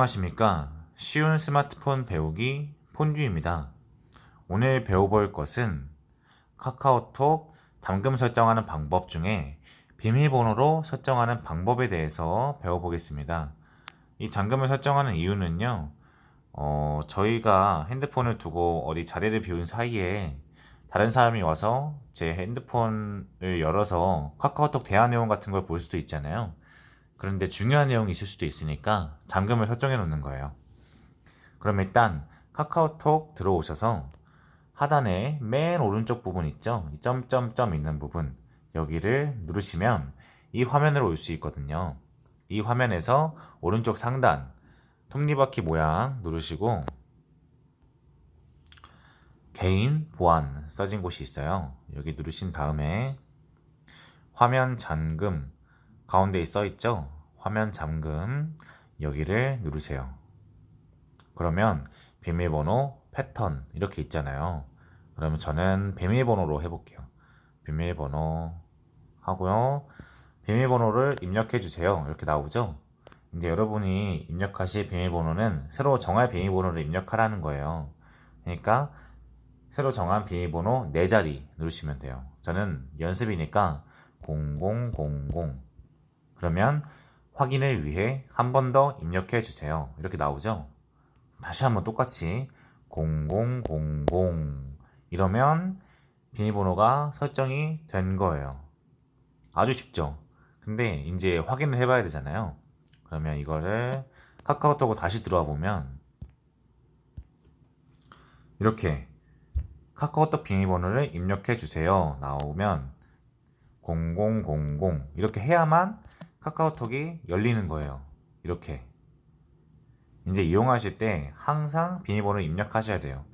안녕하십니까. 쉬운 스마트폰 배우기 폰듀입니다. 오늘 배워볼 것은 카카오톡 잠금 설정하는 방법 중에 비밀번호로 설정하는 방법에 대해서 배워보겠습니다. 이 잠금을 설정하는 이유는요, 어, 저희가 핸드폰을 두고 어디 자리를 비운 사이에 다른 사람이 와서 제 핸드폰을 열어서 카카오톡 대화 내용 같은 걸 볼 수도 있잖아요. 그런데 중요한 내용이 있을 수도 있으니까 잠금을 설정해 놓는 거예요. 그럼 일단 카카오톡 들어오셔서 하단에 맨 오른쪽 부분 있죠? 이 점점점 있는 부분 여기를 누르시면 이 화면으로 올 수 있거든요. 이 화면에서 오른쪽 상단 톱니바퀴 모양 누르시고 개인 보안 써진 곳이 있어요. 여기 누르신 다음에 화면 잠금 가운데에 써 있죠? 화면 잠금 여기를 누르세요. 그러면 비밀번호 패턴 이렇게 있잖아요. 그러면 저는 비밀번호로 해볼게요. 비밀번호 하고요. 비밀번호를 입력해 주세요. 이렇게 나오죠? 이제 여러분이 입력하실 비밀번호는 새로 정할 비밀번호를 입력하라는 거예요. 그러니까 새로 정한 비밀번호 4자리 누르시면 돼요. 저는 연습이니까 0000 그러면 확인을 위해 한 번 더 입력해 주세요. 이렇게 나오죠? 다시 한번 똑같이 0000 이러면 비밀번호가 설정이 된 거예요. 아주 쉽죠? 근데 이제 확인을 해봐야 되잖아요. 그러면 이거를 카카오톡으로 다시 들어와 보면 이렇게 카카오톡 비밀번호를 입력해 주세요. 나오면 0000 이렇게 해야만 카카오톡이 열리는 거예요. 이렇게. 이제 이용하실 때 항상 비밀번호 입력하셔야 돼요.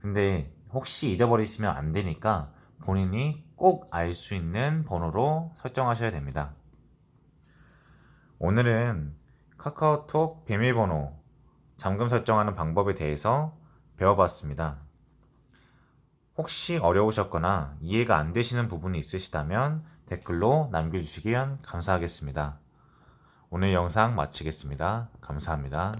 근데 혹시 잊어버리시면 안 되니까 본인이 꼭 알 수 있는 번호로 설정하셔야 됩니다. 오늘은 카카오톡 비밀번호 잠금 설정하는 방법에 대해서 배워봤습니다. 혹시 어려우셨거나 이해가 안 되시는 부분이 있으시다면 댓글로 남겨주시면 감사하겠습니다. 오늘 영상 마치겠습니다. 감사합니다.